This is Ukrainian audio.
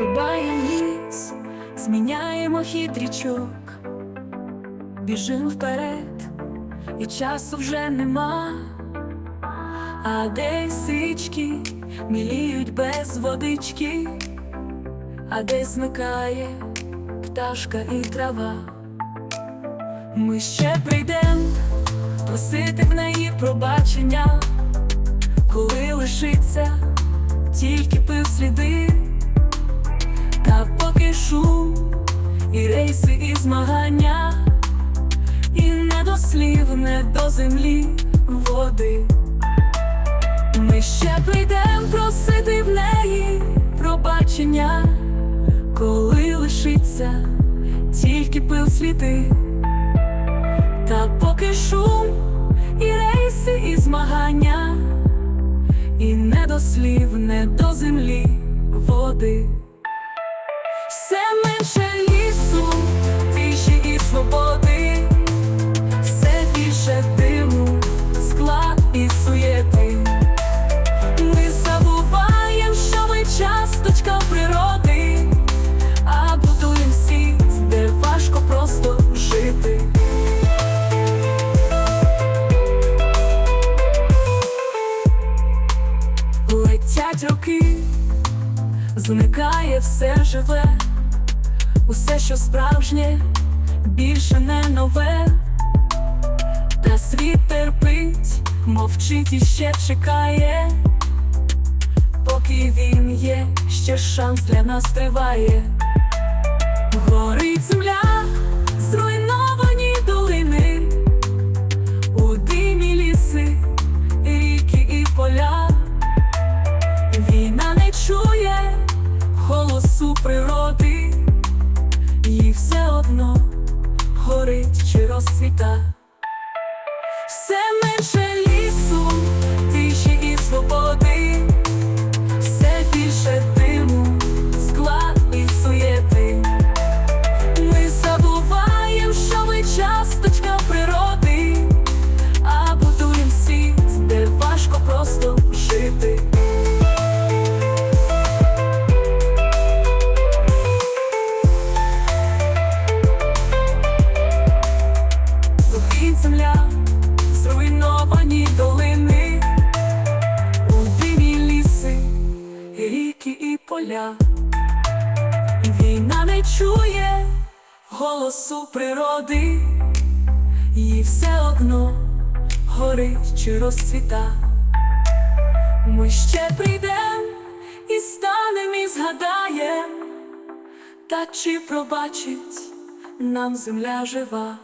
Рубаєм ліс, зміняємо хід річок, біжим вперед, і часу вже нема, а десь річки міліють без водички, а десь зникає пташка і трава. Ми ще прийдем просити в неї пробачення, коли лишиться тільки пив сліди. Рейси, і змагання, і недослівне до землі води. Ми ще прийдем просити в неї пробачення, коли лишиться тільки пил сліди. Та поки шум, і рейси, і змагання, і недослівне до землі води. Зникає все живе, усе, що справжнє, більше не нове, та світ терпить, мовчить і ще чекає, поки він є, ще шанс для нас триває. Горить земля, горить чи розсвіта, Все менше поля. Війна не чує голосу природи, їй все одно горить чи розцвіта. Ми ще прийдем і станем і згадаєм, та чи пробачить нам земля жива.